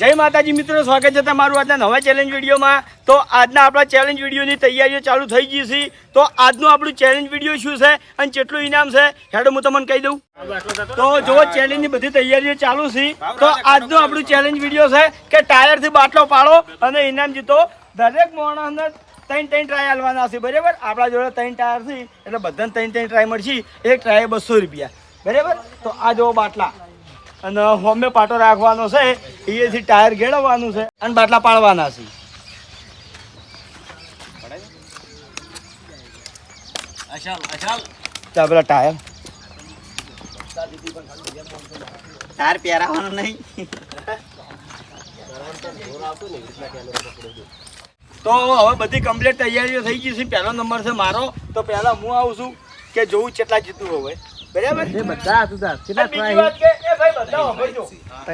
જય માતાજી મિત્રો, સ્વાગત છે તમારું આજના નવા ચેલેન્જ વિડીયોમાં. તો આજના આપણા ચેલેન્જ વિડીયોની તૈયારીઓ ચાલુ થઈ ગઈ છે. તો આજનું આપણું ચેલેન્જ વીડિયો શું છે અને કેટલું ઇનામ છે, હેડો હું તમને કહી દઉં. તો જો ચેલેન્જની બધી તૈયારીઓ ચાલુ છે. તો આજનું આપણું ચેલેન્જ વીડિયો છે કે ટાયરથી બાટલો પાડો અને ઇનામ જીતો. દરેક માણસને ત્રણ ત્રણ ટ્રાય હાલવાના છે, બરાબર? આપણા જોડે ત્રણ ટાયર છે, એટલે બધાને ત્રણ ત્રણ ટ્રાય મળશે. એક ટ્રાય બસો રૂપિયા. બરાબર? તો આ જો બાટલા. અને હોમે પાટો રાખવાનો છે એથી ટાયર ગેળવવાનું છે અને બાટલા પાડવાના છે. પેલા ટાયર. તાર પહેરાવાનું નહીં. તો હવે બધી કમ્પ્લીટ તૈયારીઓ થઈ ગઈ છે. પહેલો નંબર છે મારો. તો પહેલા હું આવું છું કે જોઉં કેટલા જીતું હવે બરાબર? બધા હતું કેટલા બીજી વાત કે એ ભાઈ બધા સાંભળજો.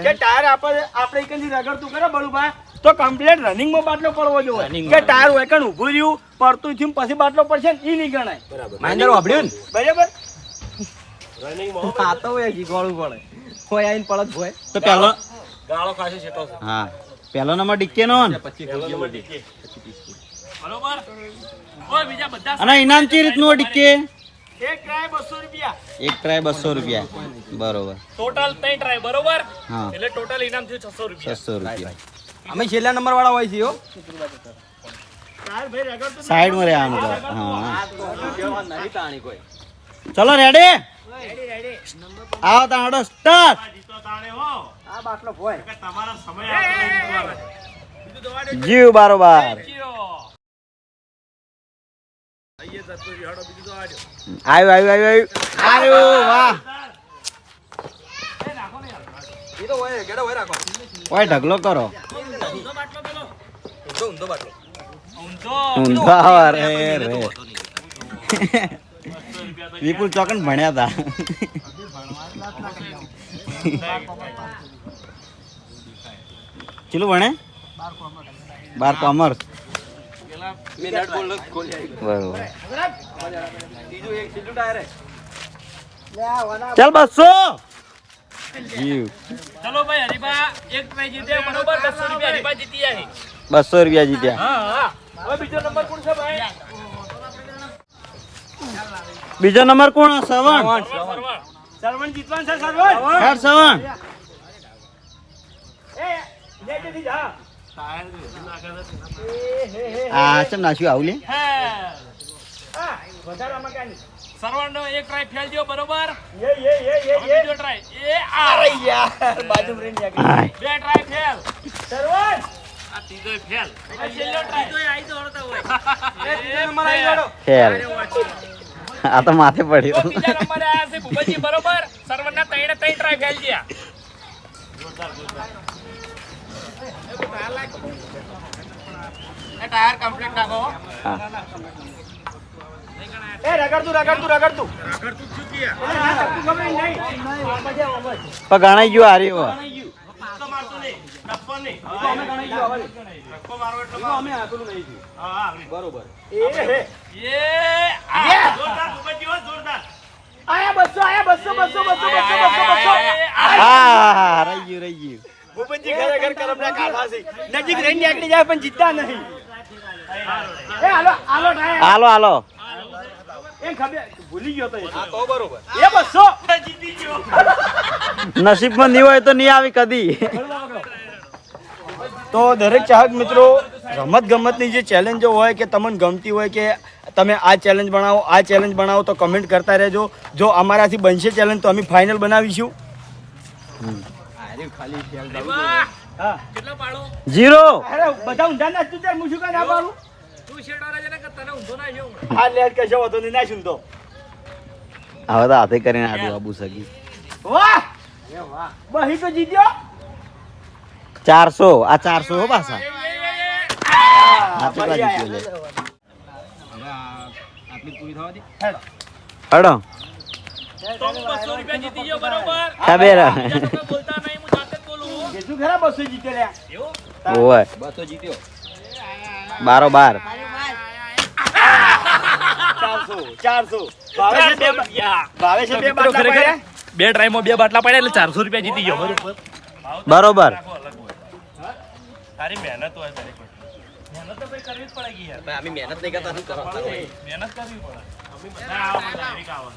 કે ટાયર આપણે આપણે એકંદી રગડતું કરે બળુભાઈ તો કમ્પ્લીટ રનિંગમાં બાટલો પડવો જોઈએ. કે ટાયર હોય કણ ઊભું રહ્યું પડતું થયું પછી બાટલો પડશે ને ઈ નહીં ગણાય. માઇન્ડર વાપર્યું બરાબર? ને આ ખાતો હોય ગોળું પડે. કોઈ આઈને પડત હોય તો પહેલો હા. પહેલો નંબર ડિક્કે નો ને? અને ઇનામ ચી રીતનું ડિક્કે એક ટ્રાય બસો રૂપિયા. એક ટ્રાય બસો રૂપિયા. બરોબર. ટોટલ ત્રણ ટ્રાય બરોબર? હા. એટલે ટોટલ ઇનામ થયું છસો રૂપિયા. છસો રૂપિયા. અમે છેલ્લા નંબર વાળા હોય છીએ સાઈડમાં રહેવાનું તો. હા. કોઈ ચલો રેડી આવો તાડો સ્ટાર્ટ આ બાટલો હોય જીવ બારોબાર. આવ્યું આવ્યું આવ્યું આવ્યું. વાહ. એ તો હોય ગેડો હોય રાખો. ઓય ઢગલો કરો. ઊંધા રે રે. વિપુલ ચોકન ભણ્યા હતા કેટલું ભણે? બાર કોમર્સ મેં નટ બોલ ખોલી આવી બરોબર ત્રીજું એક સીધું ટાયર હે. ચાલ બસો. ચલો ભાઈ હરીબા એક ટ્રાય જીત્યા બરોબર? બસો રૂપિયા હરીબા જીતી જાય બસો રૂપિયા જીત્યા. હા હા. બીજો નંબર કોણ છે ભાઈ? બીજો નંબર કોણ? સવણ સરવણ સરવણ જીતવાનું છે સવણ એ લે જા. આ ચમ આવું લે? એક ટ્રાય ફેલ ગયો બરોબર? યે યે યે યે હવે બીજો ટ્રાય એ અરે યાર બાજુ રહી બે ટ્રાય ફેલ સરવણ! આ ત્રીજો ફેલ આ છેલ્લો ટ્રાય આઈ દોડતા હોય. એ ત્રીજો નંબર આવી ગયો ખેલ આ તો માથે પડ્યો. બીજા નંબરે આયા છે ભૂપતજી બરોબર? સરવણ ના ત્રણે ત્રણ ટ્રાય ફેલ ગયા એ ટાયર કમ્પ્લીટ નાખો એ રગડતું રગડતું રગડતું. રગડતું ચૂક્યા ગણાઈ ગયું હારી હો. બરોબર એ. હે એ આ આયા બસો આયા બસો બસો બસો બસો બસો રહી ગયું રહી ગયું. ભૂપતજી ખરેખર કરમના કાઢા છે. નજીક રહીને નીકળી જાય પણ જીતતા નહીં. એ હાલો હાલો હાલો હાલો. એમ ખબર ભૂલી ગયો તો એ. તો બરોબર. એ બસો. નસીબમાં નહીં હોય તો નહીં આવી કદી. તો દરેક ચાહક મિત્રો રમત ગમતની જે ચેલેન્જો હોય કે તમને ગમતી હોય કે તમે આ ચેલેન્જ બનાવો આ ચેલેન્જ બનાવો તો કમેન્ટ કરતા રહેજો. જો અમારાથી બનશે ચેલેન્જ તો અમે ફાઇનલ બનાવીશું. ખાલી ફેલ વાહ! હા. કેટલો પાડો? જીરો! અરે બધા ઊંધા નાચતું ત્યારે હું શું કાંઈ ના પાડું? તું શેડવાળા છે ને કે તને ઊંધો ના આ લેટ ના સુનતો હવે તો હાથે કરીને આબુ સગી. વાહ! બહી તો જીત્યો. ચારસો આ ચારસો હો પાછા. એ, એ, એ, એ. આ કેટલા જીત્યો લે. આટલી પૂરી થવા દે. હડો. બસો રૂપિયા જીતી ગયો બરોબર. બોલું ખરા બસો જીત્યો લ્યા ઓય. બસો જીત્યો. બારો બાર. બે છે બે બાટલા પડ્યા? બે ટ્રાયમાં બે બાટલા પડ્યા એટલે ચારસો રૂપિયા જીતી ગયો. બરોબર. બરોબર. તારી મહેનત હોય દરેક મહેનત તો કરવી જ પડે યાર. અમે મહેનત નહીં કરતા મહેનત કરવી પડે. ના, આવો બધા એવી કાવા.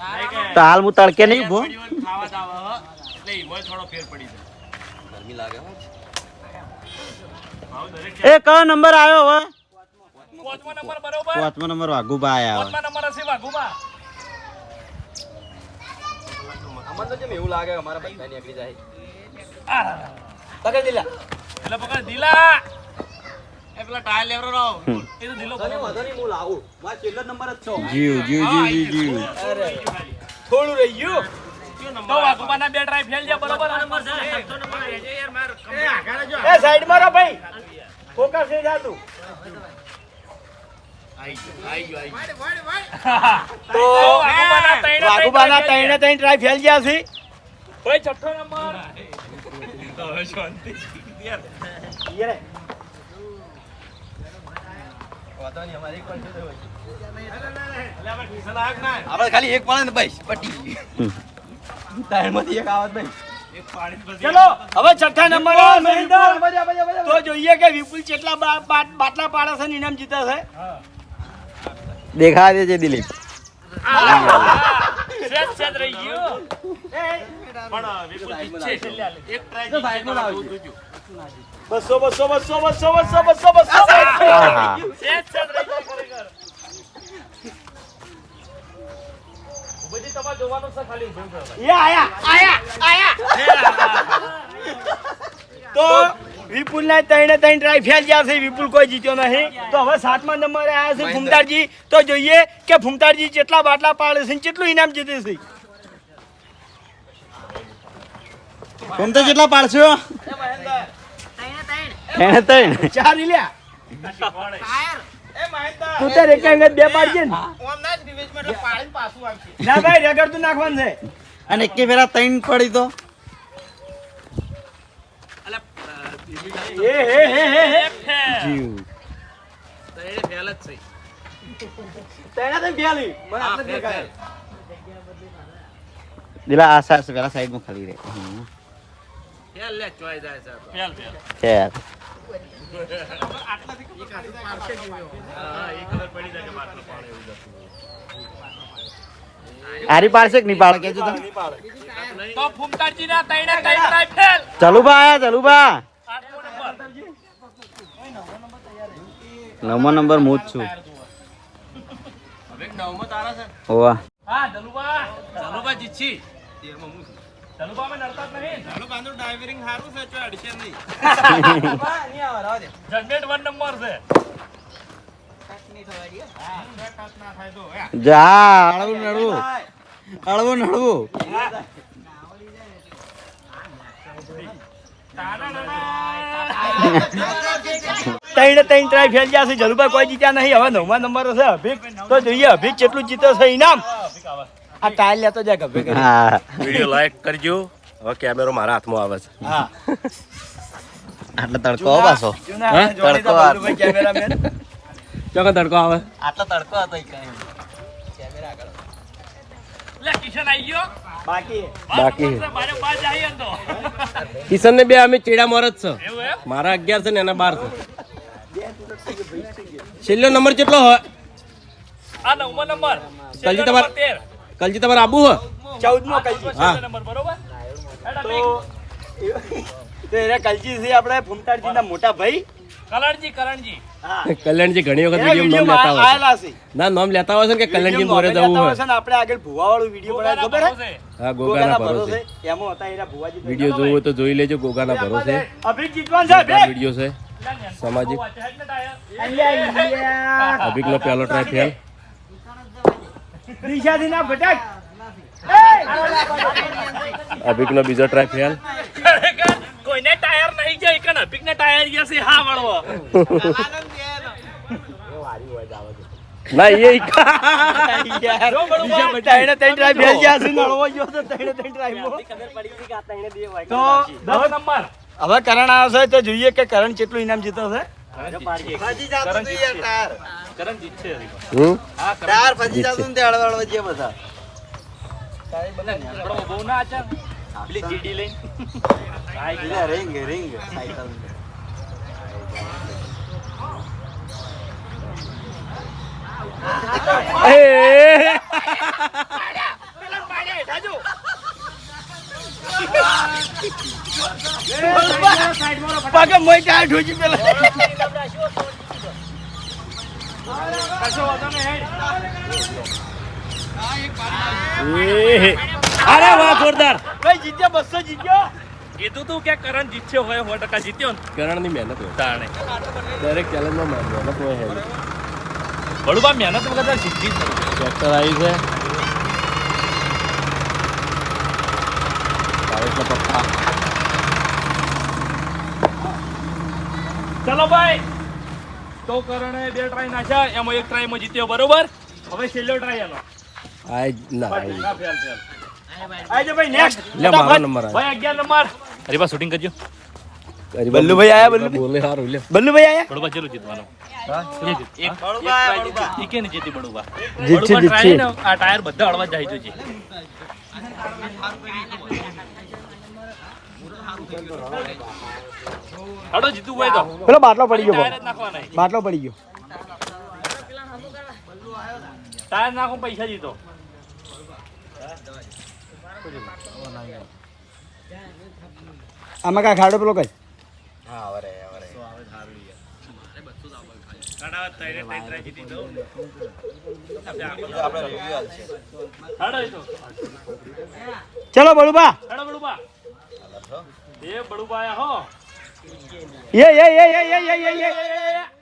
નહીં કે તો હાલ હું તડકે નહીં ઊભો ખાવા જ એટલે એમાંય થોડો ફેર પડી જાય ગરમી લાગે હો આવું દરેક એ કયો નંબર આવ્યો હવે? પાંચમો નંબર બરોબર? પાંચમો નંબર વાઘુબા આવ્યા નંબર હશે વાઘુબા અમને તો એવું લાગે અમારા બધા નીકળી જાય? આ, પકડ દિલા. એટલે પકડ દિલા. એ પેલા ટાયર લેવરો રાવ એ તો દિલો તને વાંધો નહીં હું લાવું. મારો છેલ્લો નંબર જ છો. જીવ જીવ જીવ જીવ જીવ. થોડું રહી ગયું. તો વાઘુબાના બે ટ્રાય ફેલ છે બરોબર? નંબર છે યાર માર એ સાઈડમાં રહો ભાઈ. ફોકસ થતું તો વાઘુબાના ત્રણે ટ્રાય ફેલ ગયા છે. ભાઈ છઠ્ઠો નંબર. હવે શાંતિ યાર. તો ખાલી એક પડે ને ભાઈ પટી ટાયરમાંથી એક આવત ભાઈ. એક પાણી પછી ચલો હવે છઠ્ઠા નંબર તો જોઈએ કે વિપુલ કેટલા બાટલા પાડે છે ઇનામ જીતે છે. દેખા દે છે દિલીપ. બસો બસો બસો બસો બસો બસો બસો આહા. સેજ સેજ રહી ગયું ખરેખર બધી તમારે જોવાનું છે ખાલી ઊભું એ આયા આયા આયા. તો વિપુલ ના ત્રણે ત્રણ ટ્રાય ફેલ ગયા છે વિપુલ કોઈ જીત્યો નહીં. તો હવે સાતમા નંબરે આવ્યા છે ફૂમતારજી. તો જોઈએ કે ફૂમતારજી કેટલા બાટલા પાડે છે કેટલું ઇનામ જીતે છે. ફૂમતા તો કેટલા પાડશો ત્રણે ત્રણ. ચાર લ્યા. તું તારે એક અંગત બે પાડજે ને ના ભાઈ રેગડ તું નાખવાનું છે. અને કે પેલા ત્રણ પડી તો. એ હે હે હે હે જીવ. ત્રણે ફેલ જ છે. ત્રણે ત્રણ ફેલી મને આટલે જ દેખાય. દિલા આ સા પેલા સાઈડમાં ખાલી રે ફેલ લે ચોય જાય છે ફેલ ફેલ. છે હા એ ખબર પડી જાય કે બાટલો પાડે એવું જતું હારી પાડશે કે નહીં પાડે કેજો તો તો ફૂમતાજી ના તૈણે ત્રણ ટ્રાય ફેલ ચલુબા આયા ચલુબા નવમો નંબર હું જ છું. હવે. નવમો તારા છે ઓવા હા ધનુબા ધનુબા જીતછી ધનુબા અમે નડતા જ નહીં. ધનુબાનું ડ્રાઇવિંગ સારું છે ચો અડશે નહીં. જજમેન્ટ વન નંબર છે. જા અળવું નડવું અળવું નડવું ત્રણે ત્રણ ટ્રાય ફેલ ગયા છે. જલુભાઈ કોઈ જીત્યા નહીં. હવે નવમા નંબર છે. અભિક તો જોઈએ. અભિક કેટલું જીતે છે ઇનામ. આ ટાયર લેતો જાય ગભે કરી હા. વીડિયો લાઈક કરજો. હવે કેમેરો મારા હાથમાં આવે છે. હા. આટલે તડકો પાછો. તડકો આ. કેમેરામેન ચોકા તડકો આવે? આટલો તડકો હતો ઈ કાંઈ. લે કિશન આવી ગયો. બાકી. બાકી. મારે બાર જાય એમ તો. કિશન ને બે અમે ચેડા મોર જ છે મારા અગિયાર છે ને એના બાર છે. છેલ્લો નંબર કેટલો હોય? આ નવમો નંબર. કલજી તમાર- કલજી તમારે આબુ હો ચૌદમો કલજી. નંબર બરોબર? તો કલજી છે આપણે ફૂમતારજી ના મોટા ભાઈ. કલણજી કરણજી કલ્યાણજી ઘણી વખત વીડિયો નામ લેતા હોય છે. ના નામ લેતા હોય છે ને કે કલ્યાણજી મોરે જવું હોય છે આપણે આગળ ભુવાવાળું વીડિયો બનાવ્યો ખબર હે? છે હા ગોગાના ભરોસે. એમાં હતા એરા ભુવાજી વીડિયો જોવો હોય તો જોઈ લેજો ગોગાના ભરોસે. અભિક જીતવાન છે? અભિક વીડિયો છે. સામાજિક. અભિક નો પહેલો ટ્રાય ફેલ. દિશાથી ના ભટક અભિક નો બીજો ટ્રાય ફેલ ખરેખર કોઈને ટાયર નહીં જાય કે અભિક ને ટાયર ગયા છે હા વળવો ના એ યાર દિશા ભટક ટ્રાય ફેલ ગયા છે નળવો ગયો તો ત્રણે ત્રણ ટ્રાયમાં તો દસ નંબર. હવે કરણ આવશે તો જોઈએ કે કરણ કેટલું ઇનામ જીતો છે. જતું તે હળવા હળવા જે બધા. બહુ ના આચાર પેલી જીડી લઈ સાયકલ રિંગ રિંગ સાયકલ પાકે મોય કાય ઢોજી પેલા કશો વાંધો નહીં હેડ આ એક પાડી વાહ જોરદાર. ભાઈ જીત્યા બસો જીત્યો. કીધું તું કે કરણ જીત્યો હોય સો ટકા જીત્યો ને. કરણની મહેનત હોય. તાણે. દરેક ચેલેન્જમાં મહેનત હોય હે બળુબા મહેનત વગર જીતી જ નહીં. ટ્રેક્ટર આવી છે. પપ્પા. ચલો ભાઈ. તો કરણે બે ટ્રાય નાખ્યા એમાં એક ટ્રાયમાં જીત્યો બરોબર. હવે છેલ્લો ટ્રાય એનો આ ના ના, ફેલ, ફેલ. શૂટિંગ કરજો. બલ્લુ ભાઈ આયા બલ્લુ બોલે હારું લે. બલ્લુ ભાઈ આયા? બડુબા ચલો જીતવાનો. એક બડુબા બડુબા. ઈ ને જીતી બડુબા. જીતશે જીતશે. આ ટાયર બધા અડવા જાય જોજે હડો જીતુ ભાઈ તો. પેલો બાટલો પડી ગયો બાટલો પડી ગયો. ટાયર નાખો પૈસા જીતો. આમાં કાંઈ ખાડો પેલો કઈ? હા અરે અરે ચલો બળુબા.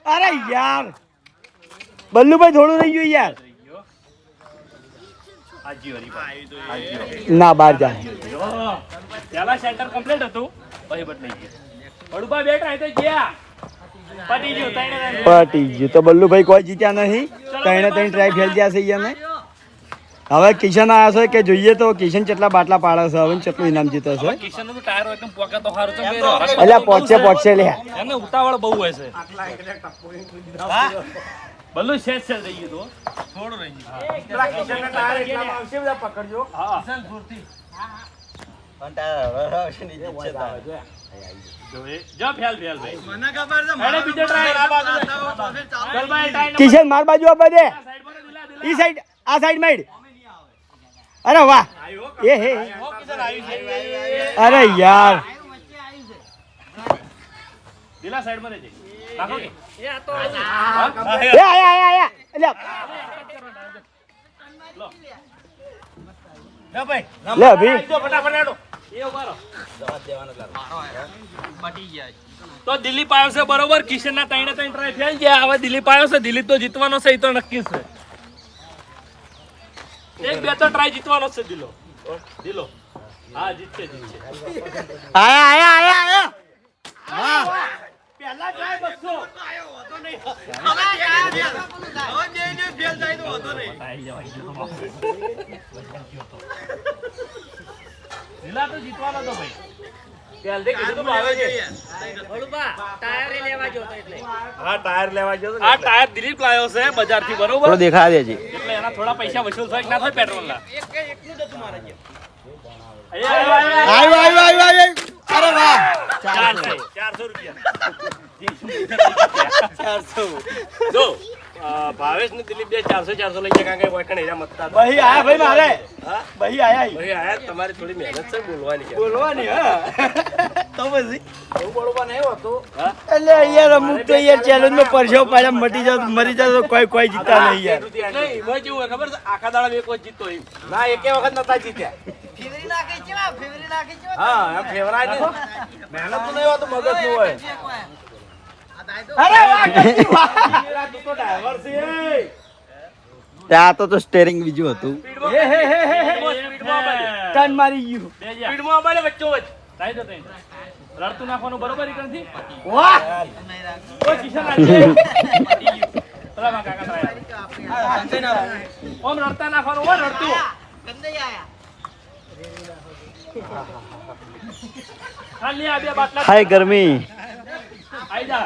અરે યાર. બલ્લુભાઈ થોડું રહી ગયું યાર. ના બહાર જાય પેલા સેન્ટર કમ્પ્લીટ હતું પછી બદલાઈ ગયું. બળુબા બેઠા તો ગયા. પટી ગયું. તો બલ્લુભાઈ કોઈ જીત્યા નહીં. ત્રણે ત્રણ ટ્રાય ફેલ ગયા છે અમે હવે કિશન આવ્યા છે કે જોઈએ તો કિશન કેટલા બાટલા પાડે છે? હવે કેટલું ઇનામ જીતે છે? ટાયર એકદમ પોકે તો અલ્યા પહોંચશે પહોંચશે લે એને ઉતાવળ બહુ હોય છે. બલ્લુ સેજ સેજ રહી તો. થોડું રહી ગયું. પેલા કિશન ને તારે એટલા આવશે બધા પકડજો. હા. કિશન દૂરથી પણ તારા રડ આવશે ને છે તારે કિશન માર બાજુ આપવા દે. ઈ સાઈડ આ સાઈડ માઈડ. અરે વાહ. એ હે. અરે યાર. દિલા સાઈડમાં રહેજે રાખો કે? તો દિલીપ આવ્યો છે બરોબર કિશન ના ત્રણે ત્રણ ટ્રાય ફેલ ગયા હવે દિલીપ આવ્યો છે દિલીપ તો જીતવાનો છે એ તો નક્કી છે એક બે તો ટ્રાય જીતવાનો છે દિલો દિલો હા જીતશે જીતશે આયા આયા આયા આયા પહેલા ટ્રાય બસો લીલા તો જીતવાનો તો ભાઈ દેખા દેજે. એટલે એના થોડા પૈસા વસૂલ થાય ના થાય પેટ્રોલ ચારસો રૂપિયા. ચારસો જો ભાવેશ ને દિલીપ બે ચારસો ચારસો લઈ ગયા કારણ કે વાંકણ હીરા મતતા ભાઈ આયા ભાઈ મારે. ભાઈ આયા ભાઈ આયા? તમારી થોડી મહેનત છે બોલવાની બોલવાની હા. તો પછી? એવું બરોબર નહીં હોતું એટલે યાર અમુક તો યાર ચેલેન્જમાં પરસેવો પાડ્યા મટી જાવ મરી જાવ તો કોઈ કોઈ જીતતા નહીં યાર. નહીં, એમાં ખબર છે? આખા દાડા એક વખત જીતો એમ. ના એકે વખત નતા જીત્યા. હા ફેવરાય મહેનત તો નહીં હોતું મગજનું હોય. અરે વાહ કચ્છી વાહ તું તો driver છે એ. ત્યાં તો તો સ્ટેરિંગ બીજું હતું. હે હે હે હે. ટન મારી ગયું સ્પીડમાં અમારે વચ્ચો વચ્ચ. થાય તો થાય. રડતું નાખવાનું બરોબર ઈ વાહ! ઓય કિશન આજે. પેલા મારા કાકા ત્રાયા. ઓમ રડતા નાખવાનું રડતું. ખાલી આ બે હાય ગરમી. આઈ જા.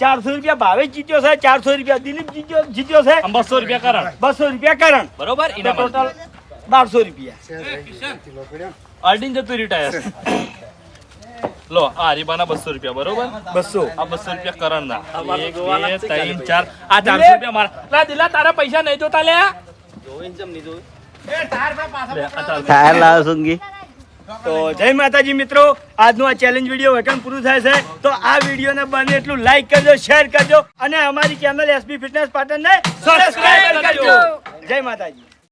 ચારસો રૂપિયા ભાવે જીત્યો છે ચારસો રૂપિયા દિલીપ જીત્યો જીત્યો છે. બસો રૂપિયા કરણ. બસો રૂપિયા કરણ. બરોબર ટોટલ બારસો રૂપિયા. અર્ડિન જતું રિટાયર. લો આ રીબાના બસો રૂપિયા બરોબર? બસો. આ બસો રૂપિયા કરણ ના એક બે ત્રણ ચાર. આ ચારસો રૂપિયા મારા. લા દિલા તારા પૈસા નહીં જોતા લે લે, આ ચારસો. ટાયર લાવ સુંગી તો જય માતાજી મિત્રો આજનું આ ચેલેન્જ વીડિયો વેકન પૂરું થાય છે. તો આ વિડીયોને બને એટલું લાઈક કરજો શેર કરજો અને અમારી ચેનલ એસબી ફિટનેસ પાટણને સબસ્ક્રાઇબ કરજો. જય માતાજી.